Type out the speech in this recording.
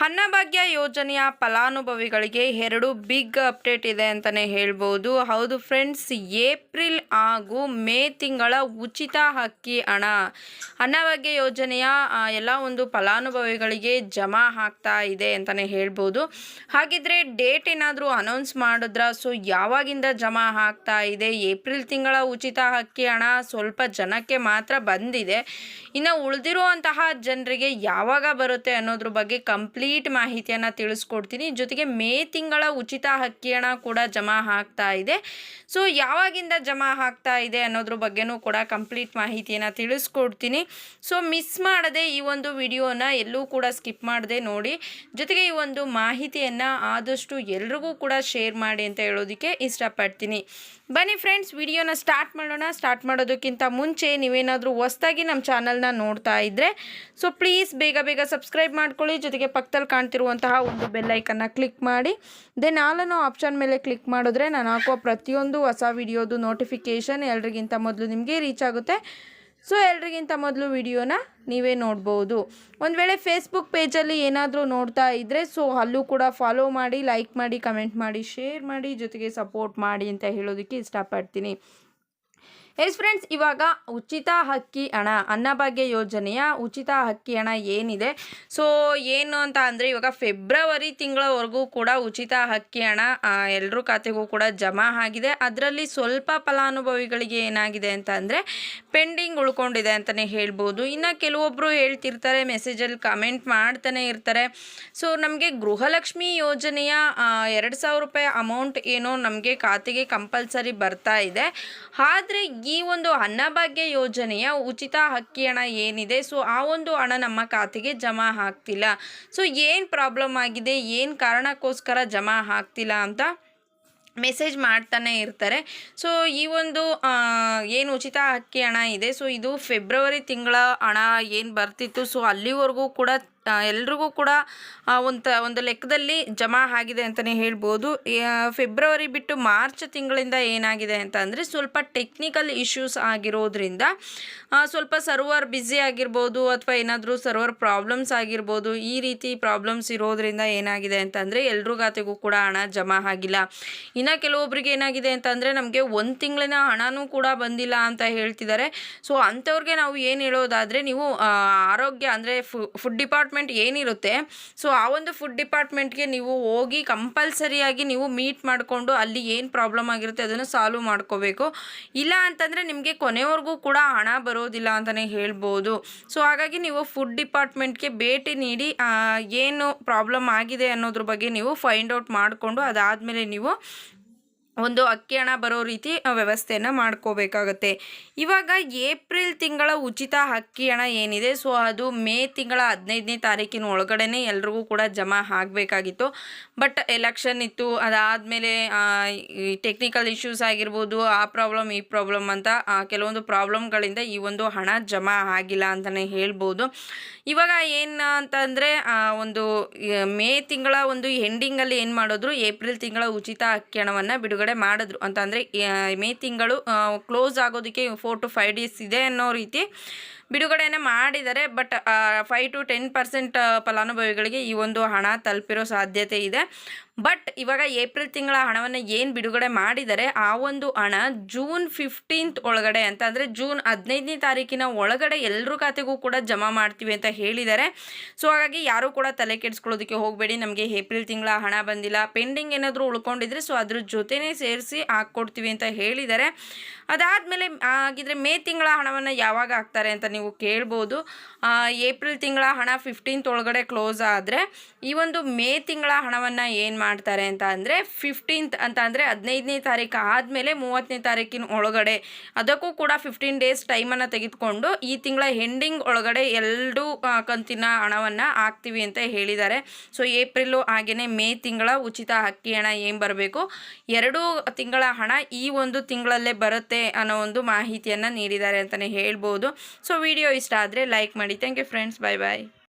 ಅನ್ನಭಾಗ್ಯ ಯೋಜನೆಯ ಫಲಾನುಭವಿಗಳಿಗೆ ಎರಡು ಬಿಗ್ ಅಪ್ಡೇಟ್ ಇದೆ ಅಂತಲೇ ಹೇಳ್ಬೋದು. ಹೌದು ಫ್ರೆಂಡ್ಸ್, ಏಪ್ರಿಲ್ ಹಾಗೂ ಮೇ ತಿಂಗಳ ಉಚಿತ ಅಕ್ಕಿ ಹಣ. ಅನ್ನಭಾಗ್ಯ ಯೋಜನೆಯ ಎಲ್ಲ ಒಂದು ಫಲಾನುಭವಿಗಳಿಗೆ ಜಮಾ ಆಗ್ತಾ ಇದೆ ಅಂತಲೇ ಹೇಳ್ಬೋದು. ಹಾಗಿದ್ರೆ ಡೇಟ್ ಏನಾದರೂ ಅನೌನ್ಸ್ ಮಾಡಿದ್ರ? ಸೊ, ಯಾವಾಗಿಂದ ಜಮಾ ಆಗ್ತಾ ಇದೆ? ಏಪ್ರಿಲ್ ತಿಂಗಳ ಉಚಿತ ಅಕ್ಕಿ ಹಣ ಸ್ವಲ್ಪ ಜನಕ್ಕೆ ಮಾತ್ರ ಬಂದಿದೆ. ಇನ್ನು ಉಳಿದಿರುವಂತಹ ಜನರಿಗೆ ಯಾವಾಗ ಬರುತ್ತೆ ಅನ್ನೋದ್ರ ಬಗ್ಗೆ ಕಂಪ್ಲೀಟ್ ಮಾಹಿತಿಯನ್ನು ತಿಳಿಸ್ಕೊಡ್ತೀನಿ. ಜೊತೆಗೆ ಮೇ ತಿಂಗಳ ಉಚಿತ ಅಕ್ಕಿ ಹಣ ಕೂಡ ಜಮಾ ಆಗ್ತಾ ಇದೆ. ಸೊ, ಯಾವಾಗಿಂದ ಜಮಾ ಆಗ್ತಾ ಇದೆ ಅನ್ನೋದ್ರ ಬಗ್ಗೆನೂ ಕೂಡ ಕಂಪ್ಲೀಟ್ ಮಾಹಿತಿಯನ್ನು ತಿಳಿಸ್ಕೊಡ್ತೀನಿ. ಸೊ, ಮಿಸ್ ಮಾಡದೆ ಈ ಒಂದು ವಿಡಿಯೋನ ಎಲ್ಲೂ ಕೂಡ ಸ್ಕಿಪ್ ಮಾಡದೆ ನೋಡಿ. ಜೊತೆಗೆ ಈ ಒಂದು ಮಾಹಿತಿಯನ್ನು ಆದಷ್ಟು ಎಲ್ರಿಗೂ ಕೂಡ ಶೇರ್ ಮಾಡಿ ಅಂತ ಹೇಳೋದಕ್ಕೆ ಇಷ್ಟಪಡ್ತೀನಿ. ಬನ್ನಿ ಫ್ರೆಂಡ್ಸ್, ವಿಡಿಯೋನ ಸ್ಟಾರ್ಟ್ ಮಾಡೋಣ. ಸ್ಟಾರ್ಟ್ ಮಾಡೋದಕ್ಕಿಂತ ಮುಂಚೆ ನೀವೇನಾದರೂ ಹೊಸ್ದಾಗಿ ನಮ್ಮ ಚಾನಲ್ನ ನೋಡ್ತಾ ಇದ್ದರೆ ಸೊ, ಪ್ಲೀಸ್ ಬೇಗ ಬೇಗ ಸಬ್ಸ್ಕ್ರೈಬ್ ಮಾಡ್ಕೊಳ್ಳಿ. ಜೊತೆಗೆ ಪಕ್ಕದಲ್ಲಿ ಕಾಣ್ತಿರುವಂತಹ ಒಂದು ಬೆಲ್ಲೈಕನ್ನು ಕ್ಲಿಕ್ ಮಾಡಿ. ದೆನ್ ಆಲನ್ನು ಆಪ್ಷನ್ ಮೇಲೆ ಕ್ಲಿಕ್ ಮಾಡಿದ್ರೆ ನಾನು ಹಾಕೋ ಪ್ರತಿಯೊಂದು ಹೊಸ ವಿಡಿಯೋದು ನೋಟಿಫಿಕೇಷನ್ ಎಲ್ರಿಗಿಂತ ಮೊದಲು ನಿಮಗೆ ರೀಚ್ ಆಗುತ್ತೆ. ಸೊ ಎಲ್ರಿಗಿಂತ ಮೊದಲು ವಿಡಿಯೋನ ನೀವೇ ನೋಡ್ಬೋದು. ಒಂದು ವೇಳೆ ಫೇಸ್ಬುಕ್ ಪೇಜಲ್ಲಿ ಏನಾದರೂ ನೋಡ್ತಾ ಇದ್ದರೆ ಸೊ ಅಲ್ಲೂ ಕೂಡ ಫಾಲೋ ಮಾಡಿ ಲೈಕ್ ಮಾಡಿ ಕಮೆಂಟ್ ಮಾಡಿ ಶೇರ್ ಮಾಡಿ, ಜೊತೆಗೆ ಸಪೋರ್ಟ್ ಮಾಡಿ ಅಂತ ಹೇಳೋದಕ್ಕೆ ಇಷ್ಟಪಡ್ತೀನಿ. ಎಸ್ ಫ್ರೆಂಡ್ಸ್ ಇವಾಗ ಉಚಿತ ಹಕ್ಕಿ ಹಣ ಅನ್ನಭಾಗ್ಯ ಯೋಜನೆಯ ಉಚಿತ ಹಕ್ಕಿ ಹಣ ಏನಿದೆ? ಸೊ ಏನು ಅಂತ ಅಂದರೆ ಇವಾಗ ಫೆಬ್ರವರಿ ತಿಂಗಳವರೆಗೂ ಕೂಡ ಉಚಿತ ಹಕ್ಕಿ ಹಣ ಎಲ್ಲರೂ ಖಾತೆಗೂ ಕೂಡ ಜಮಾ ಆಗಿದೆ. ಅದರಲ್ಲಿ ಸ್ವಲ್ಪ ಫಲಾನುಭವಿಗಳಿಗೆ ಏನಾಗಿದೆ ಅಂತ ಅಂದರೆ ಪೆಂಡಿಂಗ್ ಉಳ್ಕೊಂಡಿದೆ ಅಂತಲೇ ಹೇಳ್ಬೋದು. ಇನ್ನು ಕೆಲವೊಬ್ಬರು ಹೇಳ್ತಿರ್ತಾರೆ ಮೆಸೇಜಲ್ಲಿ ಕಮೆಂಟ್ ಮಾಡ್ತಾನೆ ಇರ್ತಾರೆ. ಸೊ ನಮಗೆ ಗೃಹಲಕ್ಷ್ಮಿ ಯೋಜನೆಯ ಎರಡು ಸಾವಿರ ರೂಪಾಯಿ ಅಮೌಂಟ್ ಏನೋ ನಮಗೆ ಖಾತೆಗೆ ಕಂಪಲ್ಸರಿ ಬರ್ತಾ ಇದೆ. ಆದರೆ ಈ ಒಂದು ಅನ್ನಭಾಗ್ಯ ಯೋಜನೆಯ ಉಚಿತ ಅಕ್ಕಿ ಹಣ ಏನಿದೆ? ಸೊ ಆ ಒಂದು ಹಣ ನಮ್ಮ ಖಾತೆಗೆ ಜಮಾ ಆಗ್ತಿಲ್ಲ. ಸೊ ಏನು ಪ್ರಾಬ್ಲಮ್ ಆಗಿದೆ? ಏನು ಕಾರಣಕ್ಕೋಸ್ಕರ ಜಮಾ ಆಗ್ತಿಲ್ಲ ಅಂತ ಮೆಸೇಜ್ ಮಾಡ್ತಾನೆ ಇರ್ತಾರೆ. ಸೊ ಈ ಒಂದು ಏನು ಉಚಿತ ಅಕ್ಕಿ ಹಣ ಇದೆ? ಸೊ ಇದು ಫೆಬ್ರವರಿ ತಿಂಗಳ ಹಣ ಏನು ಬರ್ತಿತ್ತು? ಸೊ ಅಲ್ಲಿವರೆಗೂ ಕೂಡ ಎಲ್ರಿಗೂ ಕೂಡ ಒಂದು ಒಂದು ಲೆಕ್ಕದಲ್ಲಿ ಜಮಾ ಆಗಿದೆ ಅಂತಲೇ ಹೇಳ್ಬೋದು. ಫೆಬ್ರವರಿ ಬಿಟ್ಟು ಮಾರ್ಚ್ ತಿಂಗಳಿಂದ ಏನಾಗಿದೆ ಅಂತ ಅಂದರೆ ಸ್ವಲ್ಪ ಟೆಕ್ನಿಕಲ್ ಇಶ್ಯೂಸ್ ಆಗಿರೋದ್ರಿಂದ ಸ್ವಲ್ಪ ಸರ್ವರ್ ಬ್ಯುಸಿ ಆಗಿರ್ಬೋದು ಅಥವಾ ಏನಾದರೂ ಸರ್ವರ್ ಪ್ರಾಬ್ಲಮ್ಸ್ ಆಗಿರ್ಬೋದು, ಈ ರೀತಿ ಪ್ರಾಬ್ಲಮ್ಸ್ ಇರೋದ್ರಿಂದ ಏನಾಗಿದೆ ಅಂತಂದರೆ ಎಲ್ರ ಖಾತೆಗೂ ಕೂಡ ಹಣ ಜಮಾ ಆಗಿಲ್ಲ. ಇನ್ನು ಕೆಲವೊಬ್ರಿಗೆ ಏನಾಗಿದೆ ಅಂತಂದರೆ ನಮಗೆ ಒಂದು ತಿಂಗಳಿನ ಹಣನೂ ಕೂಡ ಬಂದಿಲ್ಲ ಅಂತ ಹೇಳ್ತಿದ್ದಾರೆ. ಸೊ ಅಂಥವ್ರಿಗೆ ನಾವು ಏನು ಹೇಳೋದಾದರೆ ನೀವು ಆರೋಗ್ಯ ಅಂದರೆ ಫುಡ್ ಡಿಪಾರ್ಟ್ಮೆಂಟ್ ಏನಿರುತ್ತೆ ಸೊ ಆ ಒಂದು ಫುಡ್ ಡಿಪಾರ್ಟ್ಮೆಂಟ್ಗೆ ನೀವು ಹೋಗಿ ಕಂಪಲ್ಸರಿಯಾಗಿ ನೀವು ಮೀಟ್ ಮಾಡಿಕೊಂಡು ಅಲ್ಲಿ ಏನು ಪ್ರಾಬ್ಲಮ್ ಆಗಿರುತ್ತೆ ಅದನ್ನು ಸಾಲ್ವ್ ಮಾಡ್ಕೋಬೇಕು. ಇಲ್ಲ ಅಂತಂದರೆ ನಿಮಗೆ ಕೊನೆವರೆಗೂ ಕೂಡ ಹಣ ಬರೋದಿಲ್ಲ ಅಂತಲೇ ಹೇಳ್ಬೋದು. ಸೊ ಹಾಗಾಗಿ ನೀವು ಫುಡ್ ಡಿಪಾರ್ಟ್ಮೆಂಟ್ಗೆ ಭೇಟಿ ನೀಡಿ ಏನು ಪ್ರಾಬ್ಲಮ್ ಆಗಿದೆ ಅನ್ನೋದ್ರ ಬಗ್ಗೆ ನೀವು ಫೈಂಡ್ ಔಟ್ ಮಾಡಿಕೊಂಡು ಅದಾದಮೇಲೆ ನೀವು ಒಂದು ಅಕ್ಕಿ ಹಣ ಬರೋ ರೀತಿ ವ್ಯವಸ್ಥೆಯನ್ನು ಮಾಡ್ಕೋಬೇಕಾಗತ್ತೆ. ಇವಾಗ ಏಪ್ರಿಲ್ ತಿಂಗಳ ಉಚಿತ ಅಕ್ಕಿ ಹಣ ಏನಿದೆ, ಸೊ ಅದು ಮೇ ತಿಂಗಳ ಹದಿನೈದನೇ ತಾರೀಕಿನ ಒಳಗಡೆನೆ ಎಲ್ರಿಗೂ ಕೂಡ ಜಮಾ ಆಗಬೇಕಾಗಿತ್ತು. ಬಟ್ ಎಲೆಕ್ಷನ್ ಇತ್ತು, ಅದಾದಮೇಲೆ ಟೆಕ್ನಿಕಲ್ ಇಶ್ಯೂಸ್ ಆಗಿರ್ಬೋದು, ಆ ಪ್ರಾಬ್ಲಮ್, ಈ ಪ್ರಾಬ್ಲಮ್ ಅಂತ ಕೆಲವೊಂದು ಪ್ರಾಬ್ಲಮ್ಗಳಿಂದ ಈ ಒಂದು ಹಣ ಜಮಾ ಆಗಿಲ್ಲ ಅಂತಲೇ ಹೇಳ್ಬೋದು. ಇವಾಗ ಏನು ಅಂತಂದರೆ ಒಂದು ಮೇ ತಿಂಗಳ ಒಂದು ಎಂಡಿಂಗಲ್ಲಿ ಏನು ಮಾಡಿದ್ರು, ಏಪ್ರಿಲ್ ತಿಂಗಳ ಉಚಿತ ಅಕ್ಕಿ ಹಣವನ್ನು ಬಿಡುಗಡೆ ಮಾಡಿದ್ರು. ಅಂತಂದರೆ ಮೇ ತಿಂಗಳು ಕ್ಲೋಸ್ ಆಗೋದಕ್ಕೆ ಫೋರ್ ಟು ಫೈವ್ ಡೇಸ್ ಇದೆ ಅನ್ನೋ ರೀತಿ ಬಿಡುಗಡೆಯನ್ನು ಮಾಡಿದ್ದಾರೆ, but five to ten percent ಫಲಾನುಭವಿಗಳಿಗೆ ಈ ಒಂದು ಹಣ ತಲುಪಿರೋ ಸಾಧ್ಯತೆ ಇದೆ. ಬಟ್, ಇವಾಗ ಏಪ್ರಿಲ್ ತಿಂಗಳ ಹಣವನ್ನು ಏನು ಬಿಡುಗಡೆ ಮಾಡಿದರೆ ಆ ಒಂದು ಹಣ ಜೂನ್ ಫಿಫ್ಟೀನ್ತ್ ಒಳಗಡೆ ಅಂತ, ಅಂದರೆ ಜೂನ್ ಹದಿನೈದನೇ ತಾರೀಕಿನ ಒಳಗಡೆ ಎಲ್ಲರ ಖಾತೆಗೂ ಕೂಡ ಜಮಾ ಮಾಡ್ತೀವಿ ಅಂತ ಹೇಳಿದ್ದಾರೆ. ಸೊ, ಹಾಗಾಗಿ ಯಾರೂ ಕೂಡ ತಲೆ ಕೆಡಿಸ್ಕೊಳ್ಳೋದಕ್ಕೆ ಹೋಗಬೇಡಿ, ನಮಗೆ ಏಪ್ರಿಲ್ ತಿಂಗಳ ಹಣ ಬಂದಿಲ್ಲ, ಪೆಂಡಿಂಗ್ ಏನಾದರೂ ಉಳ್ಕೊಂಡಿದ್ರೆ ಸೊ, ಅದ್ರ ಜೊತೆನೇ ಸೇರಿಸಿ ಹಾಕ್ಕೊಡ್ತೀವಿ ಅಂತ ಹೇಳಿದ್ದಾರೆ. ಅದಾದಮೇಲೆ ಆಗಿದ್ರೆ ಮೇ ತಿಂಗಳ ಹಣವನ್ನು ಯಾವಾಗ ಹಾಕ್ತಾರೆ ಅಂತ ನೀವು ಕೇಳ್ಬೋದು. ಏಪ್ರಿಲ್ ತಿಂಗಳ ಹಣ ಫಿಫ್ಟೀನ್ತ್ ಒಳಗಡೆ ಕ್ಲೋಸ್ ಆದರೆ, ಈ ಒಂದು ಮೇ ತಿಂಗಳ ಹಣವನ್ನು ಏನು ಮಾಡ್ತಾರೆ ಅಂತ ಅಂದರೆ ಫಿಫ್ಟೀನ್ತ್ ಅಂತ ಅಂದರೆ ಹದಿನೈದನೇ ತಾರೀಕು ಆದಮೇಲೆ ಮೂವತ್ತನೇ ತಾರೀಕಿನ ಒಳಗಡೆ, ಅದಕ್ಕೂ ಕೂಡ ಫಿಫ್ಟೀನ್ ಡೇಸ್ ಟೈಮನ್ನು ತೆಗೆದುಕೊಂಡು ಈ ತಿಂಗಳ ಎಂಡಿಂಗ್ ಒಳಗಡೆ ಎರಡೂ ಕಂತಿನ ಹಣವನ್ನು ಹಾಕ್ತೀವಿ ಅಂತ ಹೇಳಿದ್ದಾರೆ. ಸೊ ಏಪ್ರಿಲು ಹಾಗೆಯೇ ಮೇ ತಿಂಗಳ ಉಚಿತ ಅಕ್ಕಿ ಹಣ ಏನು ಬರಬೇಕು? ಎರಡೂ ತಿಂಗಳ ಹಣ ಈ ಒಂದು ತಿಂಗಳಲ್ಲೇ ಬರುತ್ತೆ ಅನ್ನೋ ಒಂದು ಮಾಹಿತಿಯನ್ನು ನೀಡಿದ್ದಾರೆ ಅಂತಲೇ ಹೇಳ್ಬೋದು. ಸೊ ವಿಡಿಯೋ ಇಷ್ಟ ಆದರೆ ಲೈಕ್ ಮಾಡಿ. Thank you friends bye bye